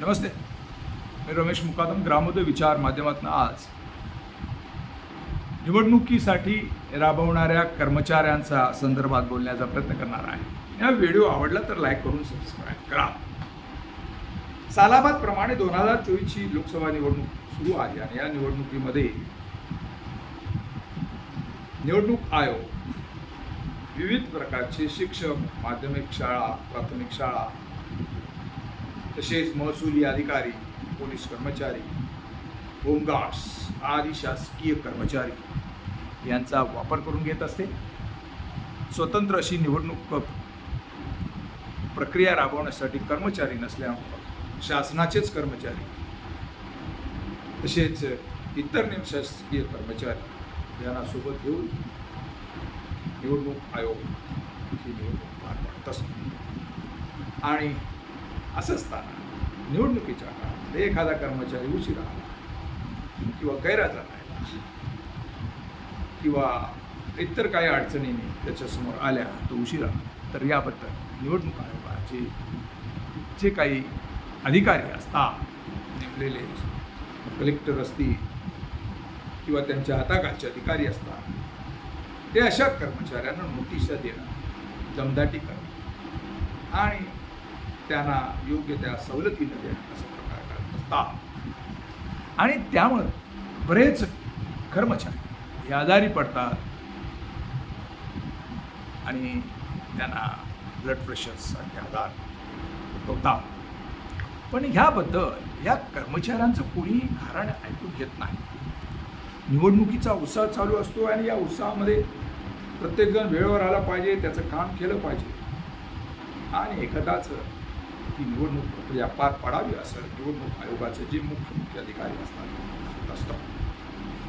नमस्ते. मी रमेश मुकादम ग्रामोदय विचार माध्यमातून आज निवडणुकीसाठी राबवणाऱ्या कर्मचाऱ्यांचा संदर्भात बोलण्याचा प्रयत्न करणार आहे. हा व्हिडिओ आवडला तर लाईक करून सबस्क्राईब करा. सालाबादप्रमाणे दोन हजार चोवीसची लोकसभा निवडणूक सुरू आहे आणि या निवडणुकीमध्ये निवडणूक आयोग विविध प्रकारचे शिक्षक माध्यमिक शाळा प्राथमिक शाळा तसेच महसुली अधिकारी पोलीस कर्मचारी होमगार्ड्स आदी शासकीय कर्मचारी यांचा वापर करून घेत असते. स्वतंत्र अशी निवडणूक प्रक्रिया राबवण्यासाठी कर्मचारी नसल्यामुळं शासनाचेच कर्मचारी तसेच इतर निमशासकीय कर्मचारी यांना सोबत घेऊन निवडणूक आयोग ही निवडणूक पार पाडत असतो. आणि असं असताना निवडणुकीच्या काळात एखादा कर्मचारी उशिरा आला किंवा गैरहजर राहिला किंवा इतर काही अडचणीने त्याच्यासमोर आल्या तो उशिरा तर याबद्दल निवडणूक आयोगाचे जे काही अधिकारी असतात नेमलेले कलेक्टर असतील किंवा त्यांच्या हाताखालचे अधिकारी असतात ते अशा कर्मचाऱ्यांना नोटिसा देणं दमदाटी करणं आणि त्यांना योग्य त्या सवलती न देणं असं प्रकार करत असतात आणि त्यामुळं बरेच कर्मचारी हे आजारी पडतात. आणि त्यांना ब्लड प्रेशरसारखे आजार होतात. पण ह्याबद्दल या कर्मचाऱ्यांचं कोणी कारण ऐकून घेत नाही. निवडणुकीचा उत्साह चालू असतो आणि या उत्साहामध्ये प्रत्येकजण वेळेवर आला पाहिजे त्याचं काम केलं पाहिजे. आणि एखादाच ती निवडणूक प्रक्रिया पार पाडावी असं निवडणूक आयोगाचे जे मुख्य मुख्य अधिकारी असतात असतं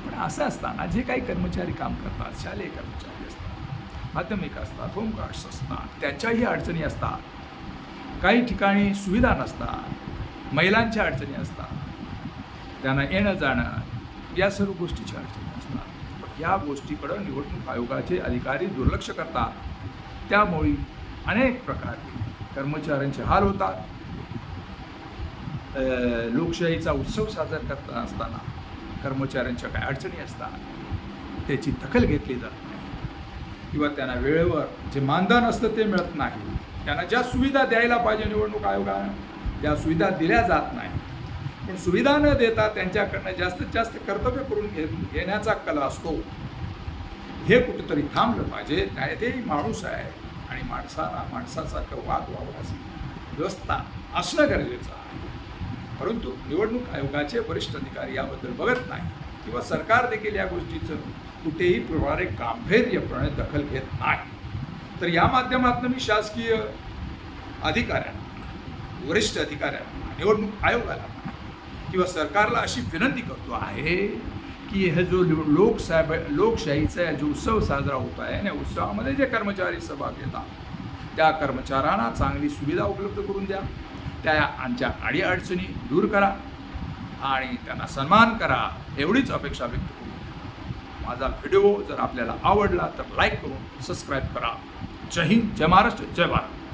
पण असं असताना जे काही कर्मचारी काम करतात शालेय कर्मचारी असतात माध्यमिक असतात होमगार्ड्स असतात त्यांच्याही अडचणी असतात. काही ठिकाणी सुविधा नसतात महिलांच्या अडचणी असतात त्यांना येणं जाणं या सर्व गोष्टीच्या अडचणी असतात. पण या गोष्टीकडं निवडणूक आयोगाचे अधिकारी दुर्लक्ष करतात. त्यामुळे अनेक प्रकारे कर्मचाऱ्यांचे हाल होतात. लोकशाहीचा उत्सव साजरा करत असताना कर्मचाऱ्यांच्या काय अडचणी असतात त्याची दखल घेतली जात नाही. किंवा त्यांना वेळेवर जे मानधन असतं ते मिळत नाही. त्यांना ज्या सुविधा द्यायला पाहिजे निवडणूक आयोगानं त्या सुविधा दिल्या जात नाही. पण सुविधा न देता त्यांच्याकडनं जास्तीत जास्त कर्तव्य करून घे घेण्याचा कला असतो. हे कुठेतरी थांबलं पाहिजे. ते माणूस आहे. आणि माणसाला माणसासारखं वाद व्हावं व्यवस्था असणं गरजेचं आहे. परंतु निवडणूक आयोगाचे वरिष्ठ अधिकारी याबद्दल बघत नाही किंवा सरकार देखील या गोष्टीचं कुठेही प्रकारे गांभीर्यपणे दखल घेत नाही. तर या माध्यमातून मी शासकीय अधिकाऱ्यांना वरिष्ठ अधिकाऱ्यांना निवडणूक आयोगाला किंवा सरकारला अशी विनंती करतो आहे की हे जो लोकसाहेब लोकशाहीचा जो उत्सव साजरा होत आहे आणि उत्सवामध्ये जे कर्मचारी सहभाग घेतात त्या कर्मचाऱ्यांना चांगली सुविधा उपलब्ध करून द्या. त्या आमच्या अडीअडचणी दूर करा आणि त्यांना सन्मान करा एवढीच अपेक्षा व्यक्त करू. माझा व्हिडिओ जर आपल्याला आवडला तर लाईक करून सबस्क्राईब करा. जय हिंद जय महाराष्ट्र जय भारत.